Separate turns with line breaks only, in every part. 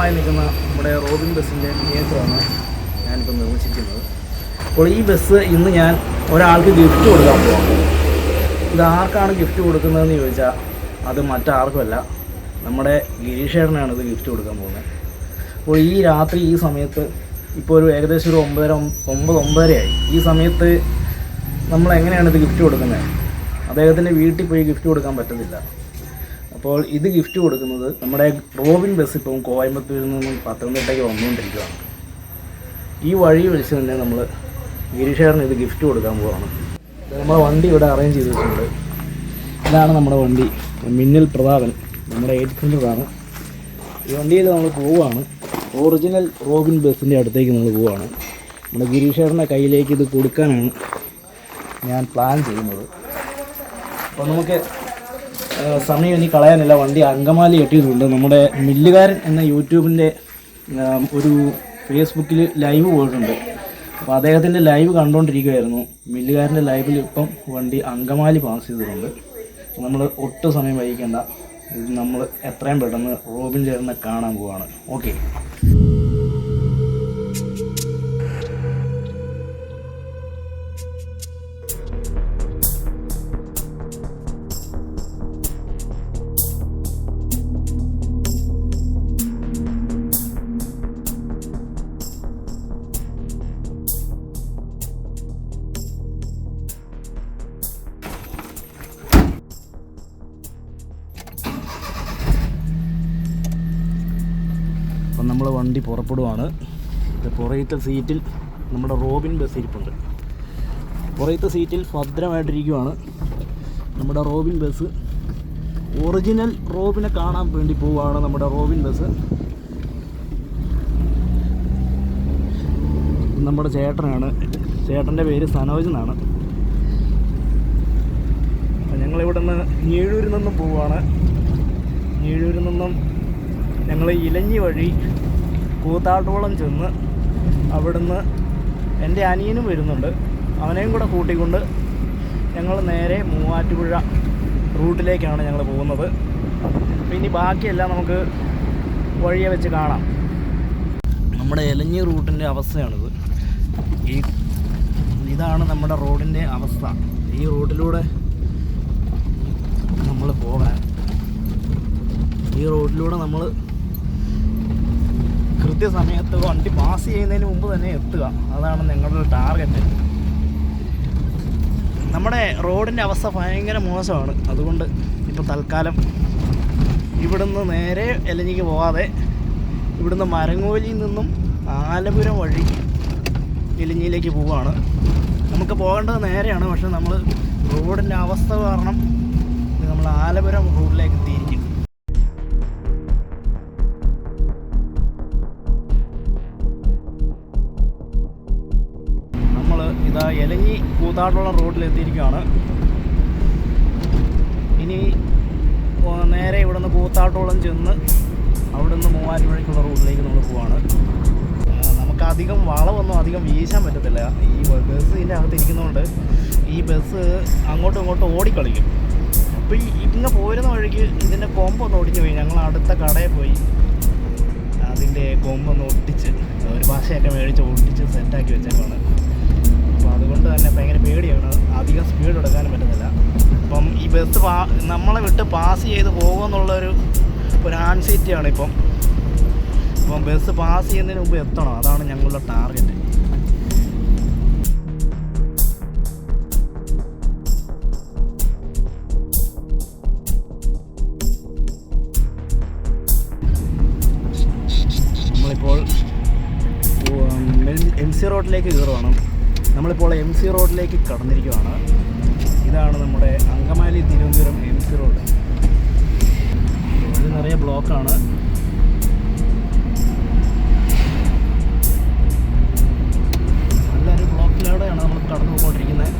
തരംഗമായി നിൽക്കുന്ന നമ്മുടെ റോബിൻ ബസ്സിന്റെ തിയേറ്ററാണ് ഞാനിപ്പോൾ നിർമ്മിച്ചിരിക്കുന്നത്. അപ്പോൾ ഈ ബസ് ഇന്ന് ഞാൻ ഒരാൾക്ക് ഗിഫ്റ്റ് കൊടുക്കാൻ പോകാം ഇത് ആർക്കാണ് ഗിഫ്റ്റ് കൊടുക്കുന്നതെന്ന് ചോദിച്ചാൽ അത് മറ്റാർക്കുമല്ല. നമ്മുടെ ഗിരീഷേട്ടനാണ് ഇത് ഗിഫ്റ്റ് കൊടുക്കാൻ പോകുന്നത്. അപ്പോൾ ഈ രാത്രി ഈ സമയത്ത് ഇപ്പോൾ ഒരു ഏകദേശം ഒരു ഒമ്പതര ഒമ്പത് ഒമ്പതരയായി. ഈ സമയത്ത് നമ്മൾ എങ്ങനെയാണ് ഇത് ഗിഫ്റ്റ് കൊടുക്കുന്നത്? അദ്ദേഹത്തിന്റെ വീട്ടിൽ പോയി ഗിഫ്റ്റ് കൊടുക്കാൻ പറ്റത്തില്ല. അപ്പോൾ ഇത് ഗിഫ്റ്റ് കൊടുക്കുന്നത് നമ്മുടെ റോബിൻ ബസ് ഇപ്പം കോയമ്പത്തൂരിൽ നിന്നും പത്തനംതിട്ടയ്ക്ക് വന്നുകൊണ്ടിരിക്കുകയാണ്. ഈ വഴി വെച്ച് തന്നെ നമ്മൾ ഗിരീഷേറിന് ഇത് ഗിഫ്റ്റ് കൊടുക്കാൻ പോവാണ്. നമ്മുടെ വണ്ടി ഇവിടെ അറേഞ്ച് ചെയ്ത് വെച്ചിട്ടുണ്ട്. ഇതാണ് നമ്മുടെ വണ്ടി. മിന്നൽ പ്രതാപൻ നമ്മുടെ എയ്റ്റ് ഹൺഡ്രഡാണ് ഈ വണ്ടിയിൽ നമ്മൾ പോവുകയാണ്. ഒറിജിനൽ റോബിൻ ബസ്സിന്റെ അടുത്തേക്ക് നമ്മൾ പോവുകയാണ്. നമ്മുടെ ഗിരീഷേറിന്റെ കയ്യിലേക്ക് ഇത് കൊടുക്കാനാണ് ഞാൻ പ്ലാൻ ചെയ്യുന്നത്. അപ്പോൾ നമുക്ക് സമയം ഇനി കളയാനില്ല. വണ്ടി അങ്കമാലി കെട്ടിയിട്ടുണ്ട്. നമ്മുടെ മില്ലുകാരൻ എന്ന യൂട്യൂബിന്റെ ഒരു ഫേസ്ബുക്കിൽ ലൈവ് പോയിട്ടുണ്ട്. അപ്പോൾ അദ്ദേഹത്തിന്റെ ലൈവ് കണ്ടുകൊണ്ടിരിക്കുകയായിരുന്നു മില്ലുകാരന്റെ ലൈവിൽ ഇപ്പം വണ്ടി അങ്കമാലി പാസ് ചെയ്തിട്ടുണ്ട്. നമ്മൾ ഒട്ടും സമയം വൈകിക്കേണ്ട. നമ്മൾ എത്രയും പെട്ടെന്ന് റോബിൻ ചേട്ടനെ കാണാൻ പോവാണ്. ഓക്കെ. പുറപ്പെടുവാണ്. പുറയത്തെ സീറ്റിൽ നമ്മുടെ റോബിൻ ബസ് ഇരിപ്പുണ്ട്. പുറയത്തെ സീറ്റിൽ ഭദ്രമായിട്ടിരിക്കുവാണ്. നമ്മുടെ റോബിൻ ബസ് ഒറിജിനൽ റോബിനെ കാണാൻ വേണ്ടി പോവുകയാണ് നമ്മുടെ റോബിൻ ബസ്. നമ്മുടെ ചേട്ടനാണ്. ചേട്ടന്റെ പേര് സനോജ് എന്നാണ്. ഞങ്ങളിവിടെ നിന്ന് ഞീഴൂരിൽ നിന്നും പോവുകയാണ്. ഞീഴൂരിൽ നിന്നും ഞങ്ങൾ ഇലഞ്ഞി വഴി കൂത്താട്ടോളം ചെന്ന് അവിടുന്ന് എന്റെ അനിയനും വരുന്നുണ്ട്. അവനെയും കൂടെ കൂട്ടിക്കൊണ്ട് ഞങ്ങൾ നേരെ മൂവാറ്റുപുഴ റൂട്ടിലേക്കാണ് ഞങ്ങൾ പോകുന്നത്. അപ്പോൾ ഇനി ബാക്കിയെല്ലാം നമുക്ക് വഴിയെ വെച്ച് കാണാം. നമ്മുടെ എലഞ്ഞി റൂട്ടിന്റെ അവസ്ഥയാണിത്. ഈ ഇതാണ് നമ്മുടെ റോഡിന്റെ അവസ്ഥ. ഈ റോഡിലൂടെ നമ്മൾ പോകാൻ ഈ റോഡിലൂടെ നമ്മൾ കൃത്യസമയത്ത് വണ്ടി പാസ് ചെയ്യുന്നതിന് മുമ്പ് തന്നെ എത്തുക. അതാണ് നിങ്ങളുടെ ടാർഗറ്റ് നമ്മുടെ റോഡിന്റെ അവസ്ഥ ഭയങ്കര മോശമാണ്. അതുകൊണ്ട് ഇപ്പോൾ തൽക്കാലം ഇവിടുന്ന് നേരെ എലഞ്ഞിക്ക് പോവാതെ ഇവിടുന്ന് മരങ്ങോലിയിൽ നിന്നും ആലപുരം വഴി എലിഞ്ഞിയിലേക്ക് പോവുകയാണ് നമുക്ക് പോകേണ്ടത് നേരെയാണ്. പക്ഷെ നമ്മൾ റോഡിന്റെ അവസ്ഥ കാരണം നമ്മൾ ആലപുരം റോഡിലേക്ക് തിരിക്കും കൂത്താട്ടുള്ള റോഡിൽ എത്തിയിരിക്കുകയാണ്. ഇനി നേരെ ഇവിടുന്ന് കൂത്താട്ടോളം ചെന്ന് അവിടുന്ന് മൂവാറ്റുപുഴയ്ക്കുള്ള റൂട്ടിലേക്ക് നമ്മൾ പോവാണ്. നമുക്ക് അധികം വളമൊന്നും അധികം വീശാൻ പറ്റത്തില്ല. ഈ ബസ് ഇതിന്റെ അകത്ത് ഇരിക്കുന്നതുകൊണ്ട് ഈ ബസ് അങ്ങോട്ടും ഇങ്ങോട്ടും ഓടിക്കളിക്കും. അപ്പോൾ ഈ ഇങ്ങനെ പോരുന്ന വഴിക്ക് ഇതിന്റെ കൊമ്പൊന്ന് ഒടിഞ്ഞു പോയി. ഞങ്ങൾ അടുത്ത കടയിൽ പോയി. അതിന്റെ കൊമ്പൊന്ന് ഒട്ടിച്ച് ഒരു ഭാഷയൊക്കെ മേടിച്ച് ഒട്ടിച്ച് സെറ്റാക്കി വെച്ചേക്കാണ് അതുകൊണ്ട് തന്നെ ഭയങ്കര പേടിയാണ്. അധികം സ്പീഡ് എടുക്കാനും പറ്റുന്നില്ല. അപ്പം ഈ ബസ് പാ നമ്മളെ വിട്ട് പാസ് ചെയ്ത് പോകുമെന്നുള്ളൊരു ഒരു ആൻസൈറ്റിയാണ് ഇപ്പം. അപ്പം ബസ് പാസ് ചെയ്യുന്നതിന് മുമ്പ് എത്തണം. അതാണ് ഞങ്ങളുടെ ടാർഗറ്റ് നമ്മളിപ്പോൾ എം സി റോഡിലേക്ക് കയറുവാണ്. നമ്മളിപ്പോൾ എം സി റോഡിലേക്ക് കടന്നിരിക്കുകയാണ് ഇതാണ് നമ്മുടെ Angamaly Thiruvananthapuram M C road. ഇത് നിറയെ ബ്ലോക്കാണ്. നല്ലൊരു ബ്ലോക്കിലൂടെയാണ് നമ്മൾ കടന്നു പോയിക്കൊണ്ടിരിക്കുന്നത്.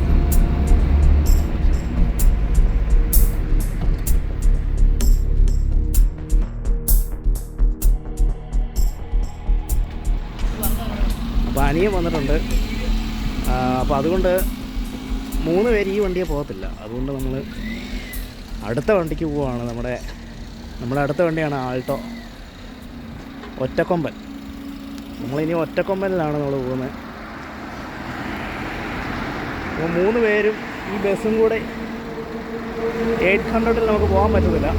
അപ്പോൾ വന്നിട്ടുണ്ട്. അപ്പോൾ അതുകൊണ്ട് മൂന്ന് പേര് ഈ വണ്ടിയെ പോകത്തില്ല. അതുകൊണ്ട് നമ്മൾ അടുത്ത വണ്ടിക്ക് പോവുകയാണ് നമ്മുടെ നമ്മുടെ അടുത്ത വണ്ടിയാണ് ആൾട്ടോ. ഒറ്റക്കൊമ്പൻ. നമ്മളിനി ഒറ്റക്കൊമ്പനിലാണ് നമ്മൾ പോകുന്നത് അപ്പോൾ മൂന്ന് പേരും ഈ ബസ്സും കൂടെ എയ്റ്റ് ഹൺഡ്രഡിൽ നമുക്ക് പോകാൻ പറ്റത്തില്ല.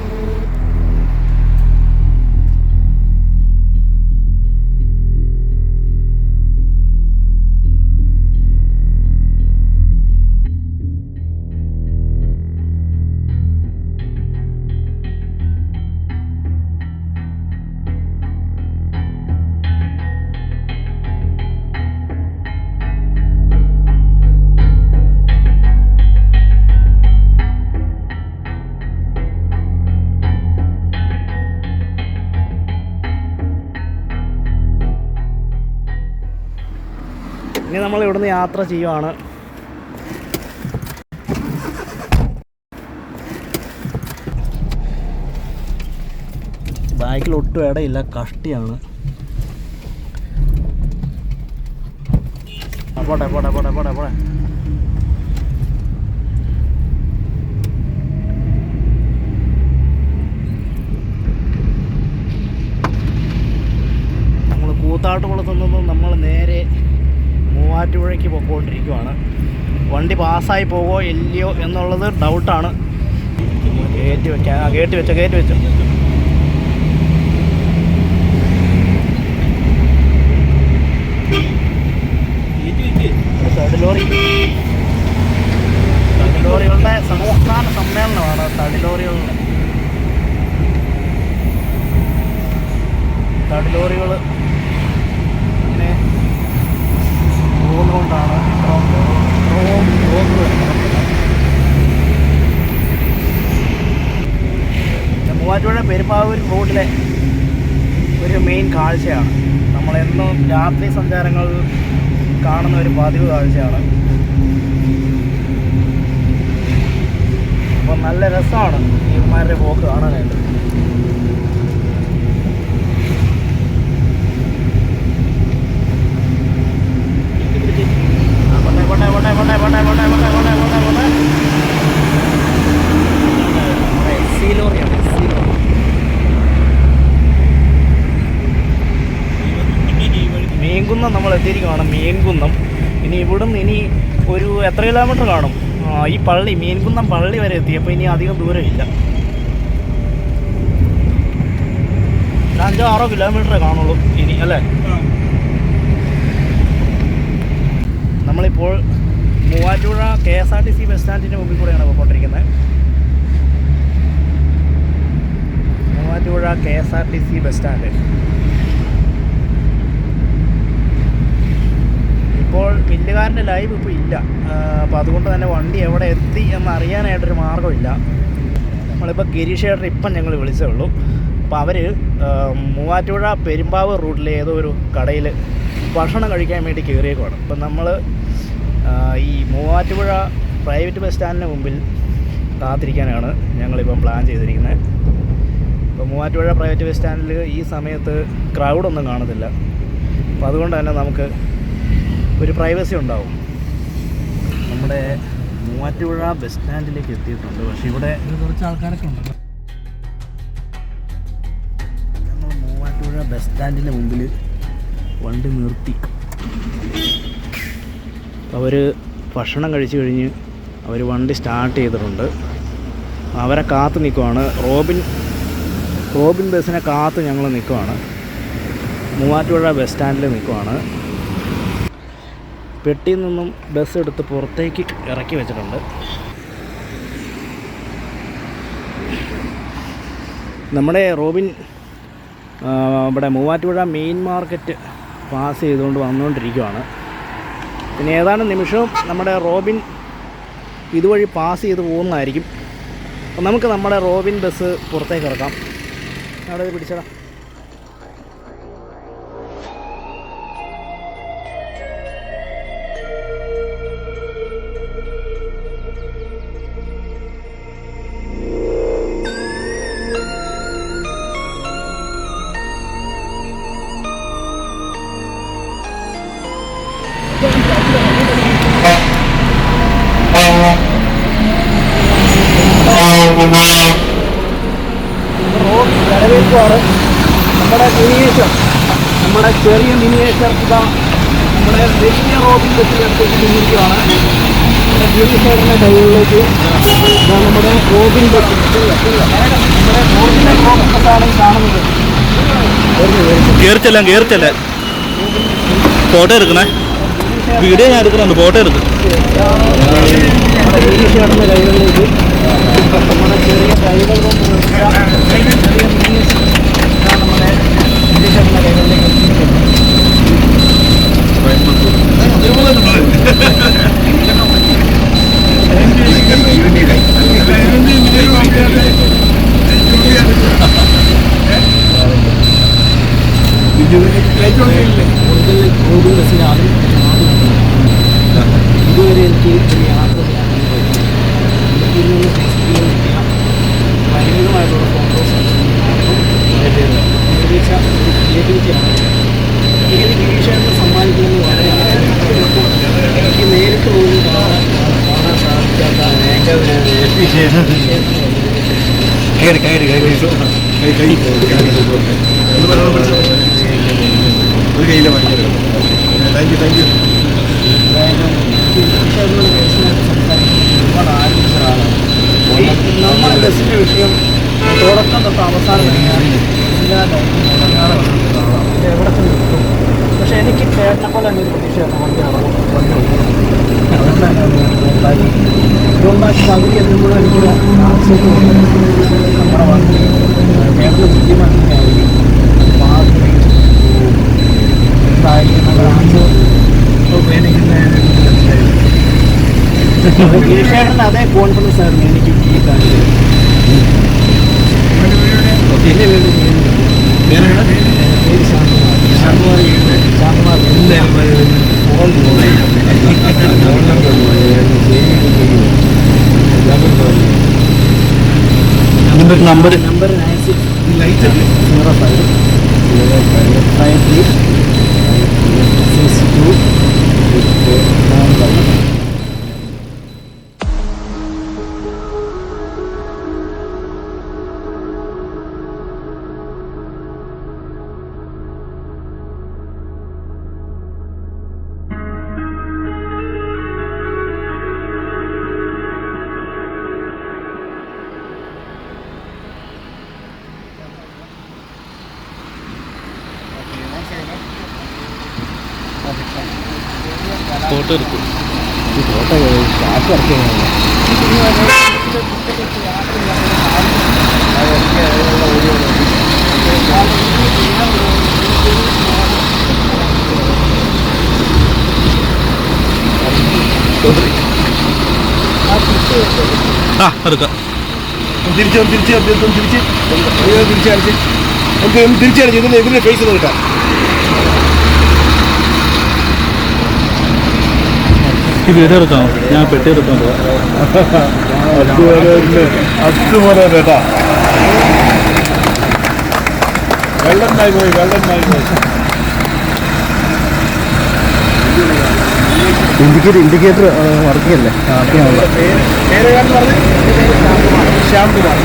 ഇനി നമ്മൾ ഇവിടുന്ന് യാത്ര ചെയ്യുവാണ്. ബാക്കിൽ ഒട്ടും ഇടയില്ല കഷ്ടിയാണ്. പോട്ടെ പോട്ടെ പോട്ടെ പോട്ടെ പോട്ടെ. നമ്മൾ കൂത്താട്ടുകുളത്തു നമ്മൾ നേരെ മൂവാറ്റുപുഴയ്ക്ക് പോയിക്കൊണ്ടിരിക്കുവാണ്. വണ്ടി പാസ്സായി പോവോ ഇല്ലയോ എന്നുള്ളത് ഡൗട്ടാണ്. കയറ്റി വെക്കാൻ ആ കയറ്റി വെച്ചോ കയറ്റി വെച്ചോ. തടിലോറി തടിലോറികളുടെ സംസ്ഥാന സമ്മേളനമാണ് തടിലോറികളുടെ തടിലോറികൾ ഇങ്ങനെ പോകുന്നതുകൊണ്ടാണ് മൂവാറ്റുപുഴ പെരുമ്പാവൂർ റോഡിലെ ഒരു മെയിൻ കാഴ്ചയാണ്. നമ്മളെന്നും രാത്രി സഞ്ചാരങ്ങൾ കാണുന്ന ഒരു പതിവ് കാഴ്ചയാണ്. അപ്പം നല്ല രസമാണ് ഈ ഇവന്മാരുടെ പോക്ക് കാണാനായിട്ട് ആ, പോട്ടെ, പോട്ടെ, പോട്ടെ, പോട്ടെ, പോട്ടെ, പോട്ടെ, പോട്ടെ, പോട്ടെ, പോട്ടെ, പോട്ടെ. നമ്മുടെ SC ലോറിയാണ്, SC ലോറി. മീൻകുന്നം നമ്മൾ എത്തിയിരിക്കുകയാണ് മീൻകുന്നം ഇനി ഇവിടുന്ന് ഇനി ഒരു എത്ര കിലോമീറ്റർ കാണും ഈ പള്ളി മീൻകുന്നം പള്ളി വരെ എത്തി അപ്പോൾ ഇനി അധികം ദൂരമില്ല അഞ്ചോ ആറോ കിലോമീറ്ററേ കാണുള്ളൂ ഇനി അല്ലേ നമ്മളിപ്പോൾ Muvattupuzha K S R T C bus സ്റ്റാൻഡിന്റെ മുമ്പിൽ കൂടെയാണ് പോയിക്കൊണ്ടിരിക്കുന്നത്. Muvattupuzha K S R T C bus stand. ഇപ്പോൾ മില്ലുകാരന്റെ ലൈവ് ഇപ്പോൾ ഇല്ല. അപ്പോൾ അതുകൊണ്ട് തന്നെ വണ്ടി എവിടെ എത്തി എന്ന് അറിയാനായിട്ടൊരു മാർഗമില്ല. നമ്മളിപ്പോൾ ഗിരീഷ് ചേട്ടൻ ഇപ്പം ഞങ്ങൾ വിളിച്ചേ ഉള്ളൂ. അപ്പോൾ അവർ മൂവാറ്റുപുഴ പെരുമ്പാവൂർ റൂട്ടിലെ ഏതോ ഒരു കടയിൽ ഭക്ഷണം കഴിക്കാൻ വേണ്ടി കയറിയേക്കുവാണ് അപ്പം നമ്മൾ ഈ മൂവാറ്റുപുഴ പ്രൈവറ്റ് ബസ് സ്റ്റാൻഡിന് മുമ്പിൽ കാത്തിരിക്കാനാണ് ഞങ്ങളിപ്പം പ്ലാൻ ചെയ്തിരിക്കുന്നത്. ഇപ്പോൾ മൂവാറ്റുപുഴ പ്രൈവറ്റ് ബസ് സ്റ്റാൻഡിൽ ഈ സമയത്ത് ക്രൗഡൊന്നും കാണത്തില്ല. അപ്പോൾ അതുകൊണ്ട് തന്നെ നമുക്ക് ഒരു പ്രൈവസി ഉണ്ടാവും. നമ്മുടെ മൂവാറ്റുപുഴ ബസ് സ്റ്റാൻഡിലേക്ക് എത്തിയിട്ടുണ്ട്. പക്ഷേ ഇവിടെ
കുറച്ച് ആൾക്കാരൊക്കെ ഉണ്ട്.
ഞങ്ങൾ മൂവാറ്റുപുഴ ബസ് സ്റ്റാൻഡിന്റെ മുമ്പിൽ വണ്ടി നിർത്തി. അവർ ഭക്ഷണം കഴിച്ചു കഴിഞ്ഞ് അവർ വണ്ടി സ്റ്റാർട്ട് ചെയ്തിട്ടുണ്ട്. അവരെ കാത്ത് നിൽക്കുവാണ് റോബിൻ റോബിൻ ബസ്സിനെ കാത്ത് ഞങ്ങൾ നിൽക്കുവാണ് മൂവാറ്റുപുഴ ബസ് സ്റ്റാൻഡിൽ നിൽക്കുവാണ് പെട്ടിയിൽ നിന്നും ബസ് എടുത്ത് പുറത്തേക്ക് ഇറക്കി വെച്ചിട്ടുണ്ട്. നമ്മുടെ റോബിൻ ഇവിടെ മൂവാറ്റുപുഴ മെയിൻ മാർക്കറ്റ് പാസ് ചെയ്തുകൊണ്ട് വന്നുകൊണ്ടിരിക്കുവാണ്. പിന്നെ ഏതാനും നിമിഷവും നമ്മുടെ റോബിൻ ഇതുവഴി പാസ് ചെയ്ത് പോകുന്നതായിരിക്കും. അപ്പം നമുക്ക് നമ്മുടെ റോബിൻ ബസ് പുറത്തേക്ക് ഇറക്കാം. അവിടെ ഇത് പിടിച്ചടാ. കാണുന്നത്
കയറിച്ചെല്ലാം കയറിച്ചല്ലേ ഫോട്ടോ എടുക്കണേ. വീഡിയോ ഞാൻ എടുക്കുന്നുണ്ട് ഫോട്ടോ എടുക്കും.
നമ്മുടെ ഇതുവരെ എനിക്ക് ഒരു യാത്ര പരിമിതമായിട്ടുള്ള ഫോട്ടോസ് ഏകദേശ ഒരു ക്രിയേറ്റിവിറ്റിയാണ് ഇത് ഗിരീഷേട്ടന് സമ്മാനിക്കുന്നത് വളരെ എനിക്ക് നേരിട്ട് പോലും കാണാൻ കാണാൻ സാധിക്കാത്ത
കയറി കയറി കയറി
താങ്ക് യു താങ്ക് യു
ഗിരീഷേട്ടനോട് പേഴ്സണലായിട്ട് സംസാരിക്കുന്നത് ഒരുപാട് ആഗ്രഹിച്ചതാണ് നമ്മുടെ ബസ്സിന്റെ വിഷയം തുടക്കം തൊട്ട് അവസാനം എവിടെ ചെന്ന് പക്ഷേ എനിക്ക് ചേട്ടനെ പോലെ തന്നെ ഒരു പ്രതീക്ഷയാണ് വണ്ടി ഇറങ്ങും വണ്ടി ഓടിക്കും. അതുകൊണ്ടാണ് ഞാൻ ഉണ്ടാക്കി ഇതുകൊണ്ടാക്കി പകുതി എത്തുമ്പോഴും എനിക്കൊരു ആശ്ചര്യം നമ്മുടെ വണ്ടി കേരള ബുദ്ധിമാനായിരിക്കും മാറി എന്തായിരിക്കും നമ്മുടെ ആശ്ചര്യം ഗിരീഷേട്ടന്റെ അതേ കോൺഫിഡൻസ് ആയിരുന്നു എനിക്ക് ഈ കാര്യത്തിൽ എന്റെ വീട് പേര് Shanthakumar Shanthakumar
number
number nine six zero five five three six two
ആ എടുക്കാം.
തിരിച്ച് തിരിച്ച് നമുക്ക് ഒന്ന് തിരിച്ച് കാണിച്ച്. ഇതിന് ഇതിന്റെ ഫേസ് ഒന്ന് കിട്ടാം
ഞാൻ പെട്ടി
അതുപോലെ കേട്ടാ. വെള്ളം പോയി വെള്ളം പോയി.
ഇൻഡിക്കേറ്റർ ഇൻഡിക്കേറ്റർ വർക്ക് ചെയ്യല്ലേ
പേരെന്ന് പറഞ്ഞ് ശ്യാംകുമാർ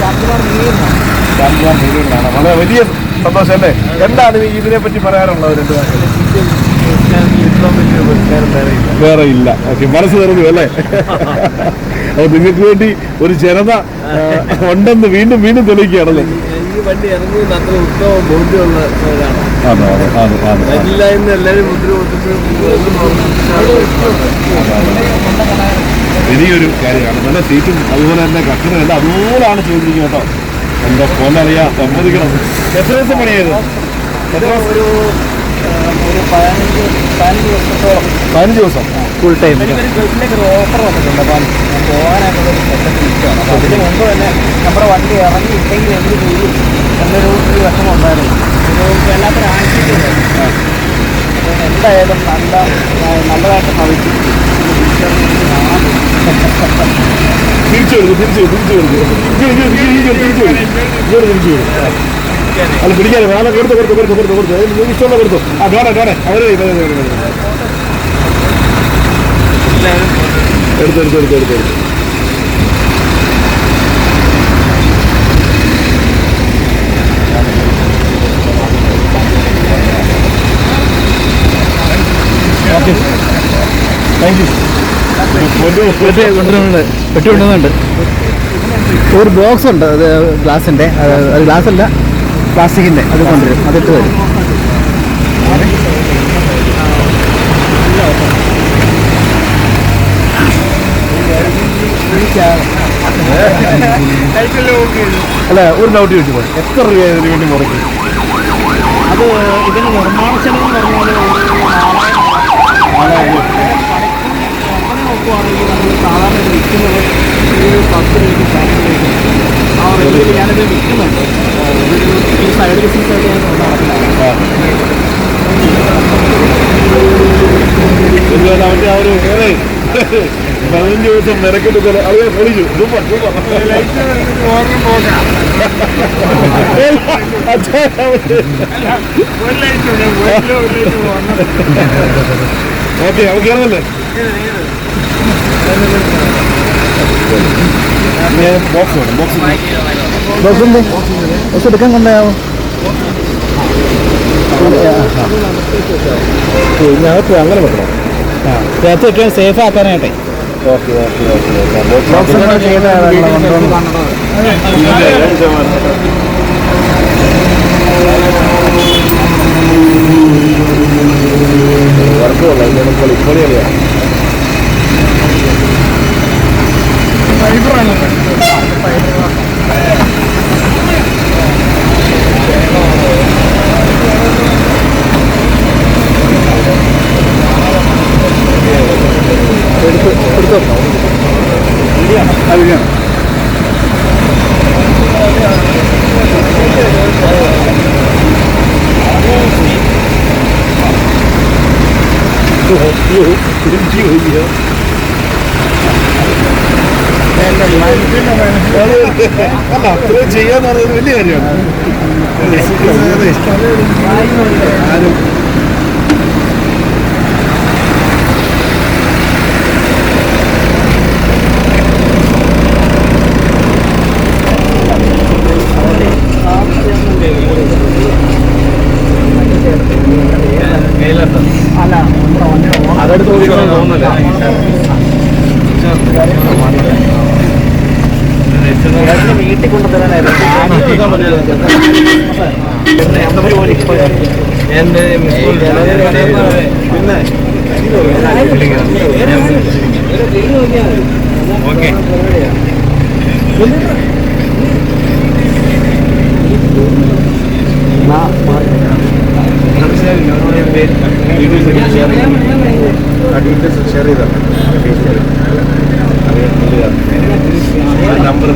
ശാന്തകുമാർ നീങ്ങുന്നു
ശ്യാംകുമാർ വളരെ വലിയ സന്തോഷം അല്ലേ എന്താണ് ഇതിനെ പറ്റി പറയാനുള്ളത് രണ്ട്? വേറെ ഇല്ല. ഓക്കെ മനസ്സ് നിറഞ്ഞു അല്ലേ? അപ്പൊ നിങ്ങൾക്ക് വേണ്ടി ഒരു ജനത ഉണ്ടെന്ന് വീണ്ടും വീണ്ടും തെളിയിക്കുകയാണല്ലോ.
ഈ വണ്ടി ഇറങ്ങുന്നത് നല്ല ഉത്തമ ബോധ്യമുള്ളവരാണ്
അതെ അതെ അതെ അതെ
ഇല്ല എന്ന് എല്ലാവരും
വലിയൊരു കാര്യമാണ്. നല്ല സീറ്റും അതുപോലെ തന്നെ കട്ടനും എല്ലാം അതുപോലാണ് ചോദിക്കുന്നത് കേട്ടോ. എന്താ പോലറിയാ സമ്മതിക്കണം എത്ര ദിവസം പണിയായത്
ഒരു പതിനഞ്ച് പതിനഞ്ച് വർഷത്തോളം
പതിനഞ്ച് ദിവസം? ഫുൾ ടൈം
ഒരു ഓഫർ വന്നിട്ടുണ്ട്. അപ്പം പോകാനായിട്ടുള്ള ഒരു സെറ്റപ്പ് നിൽക്കുകയാണ് അപ്പോൾ അതിന് മുമ്പ് തന്നെ നമ്മുടെ വണ്ടി ഇറങ്ങി ഇല്ലെങ്കിൽ എന്ത് ചെയ്യും? എന്നൊരു ഒരു വിഷമം ഉണ്ടായിരുന്നു. ഒരു വല്ലാത്തൊരു ആഴ്ച എന്തായാലും നല്ല നല്ലതായിട്ട് ഭവിച്ചു
തിരിച്ചു തിരിച്ചു തിരിച്ചു തിരിച്ചു തിരിച്ചു അല്ല പിടിക്കാതെ നാളെ കൊടുത്തു കൊടുത്തു കൊടുത്തു കൊടുത്തു കൊടുത്തു നിങ്ങൾക്ക് ഇഷ്ടമുള്ള കൊടുത്തു ആ ഡോണെ ഡോണെ അവരെ എടുത്തു
ഒരു ബോക്സ് ഉണ്ട്. അത് ഗ്ലാസിന്റെ അത് ഗ്ലാസ് അല്ല പ്ലാസ്റ്റിക്കിന്റെ അത് കൊണ്ടുവരും. അതിട്ട് വരും
അല്ല ഒരു ഡൗട്ട് ചോദിച്ചു എത്ര രൂപ ഇതിന് വേണ്ടി മുറയ്ക്കും
അത് ഇതിന് നിർമ്മാണ ചെലവ് പറഞ്ഞാൽ നോക്കുവാണെങ്കിൽ നമ്മൾ സാധാരണ വിൽക്കുന്നത് ഒരു പത്ത് രൂപയ്ക്ക് രൂപയ്ക്ക് ആ. ഈ സൈഡ് ബിസിനസ് ആയിട്ട് ഞാൻ നടത്തുന്നതാണ്
ഒരുപാട് പതിനഞ്ച് ദിവസം നിരക്കിട്ട് പോലെ അത് പൊളിച്ചു സൂപ്പർ സൂപ്പർ. ഓക്കെ നമുക്ക് ഇറങ്ങല്ലേ ബോക്സ് വേണം ബോക്സ്
ബോക്സ് ഉണ്ട്. ബോക്സ് എടുക്കാൻ കൊണ്ടാവും
ഇതിനകത്ത് അങ്ങനെ വെക്കണം.
അകത്ത് വെക്കാൻ സേഫ് ആക്കാനായിട്ടെ.
ഓക്കെ ഓക്കെ ഓക്കെ
നമ്മൾ ചെയ്തതാണ് കൊണ്ടുവന്ന്
വർക്ക് കൊള്ളാം പൊളി പൊളിയറിയാം അല്ല അത്രയും ചെയ്യാന്ന് പറയുന്നത് വലിയ കാര്യമാണ് ആരും
അല്ല നമ്മുടെ വണ്ടി
അതെടുത്ത് ഓടിക്കണം തോന്നുന്നില്ല
ഓണത്തിന് വീട്ടിൽ കൊണ്ടുതരാനായിരുന്നു പിന്നെ നമ്മുടെ ജോലിക്ക് പോയാൽ
പിന്നെ
ഓക്കെ
ഷെയർ ചെയ്താൽ നമ്പർ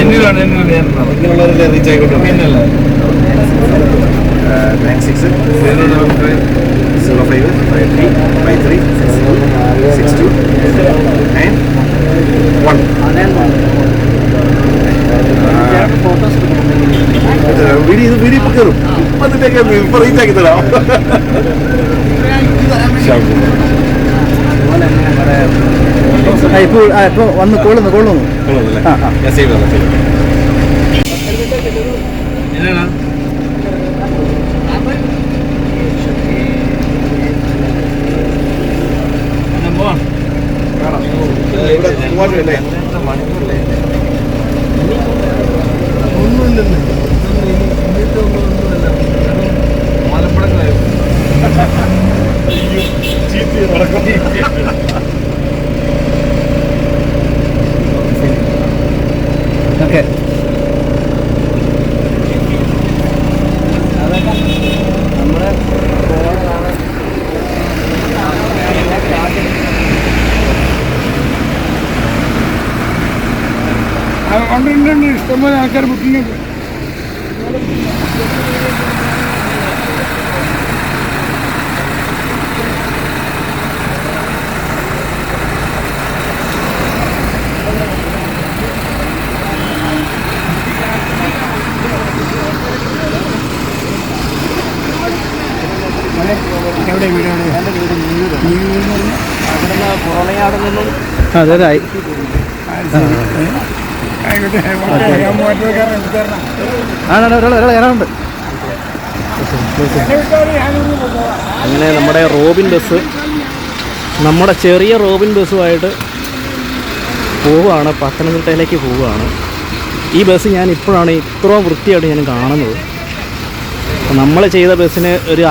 എന്നിലാണ്
ഇങ്ങനെയുള്ളവരല്ലേ റീച്ച് ആയിക്കോട്ടെ
പിന്നല്ല
nine six zero five five three five three six two nine one video ഇത് വീഡിയോ ഇപ്പൊ കയറും. ഇപ്പൊ റീച്ച് ആക്കി തരാം.
ഇപ്പോൾ ഇപ്പോൾ വന്ന് കൊള്ളുന്നു കൊള്ളുന്നു? ആ ആ.
സേവ് സേവ്
എന്നാണ്?
ഇവിടെ മൂവാറ്റുപുഴയല്ലേ? ചീത്ത
ഇഷ്ടംപോലെ ആൾക്കാർ ബുക്കിംഗ് എവിടെ വീടാണ്?
നിന്നും?
അതെ
അങ്ങനെ നമ്മുടെ റോബിൻ ബസ് നമ്മുടെ ചെറിയ റോബിൻ ബസ്സുമായിട്ട് പോവുകയാണ് പത്തനംതിട്ടയിലേക്ക് പോവുകയാണ്. ഈ ബസ് ഞാൻ ഇപ്പോഴാണ് ഇത്രയും വൃത്തിയായിട്ട് ഞാൻ കാണുന്നത്. നമ്മൾ ചെയ്ത ബസ്സിന് ഒരു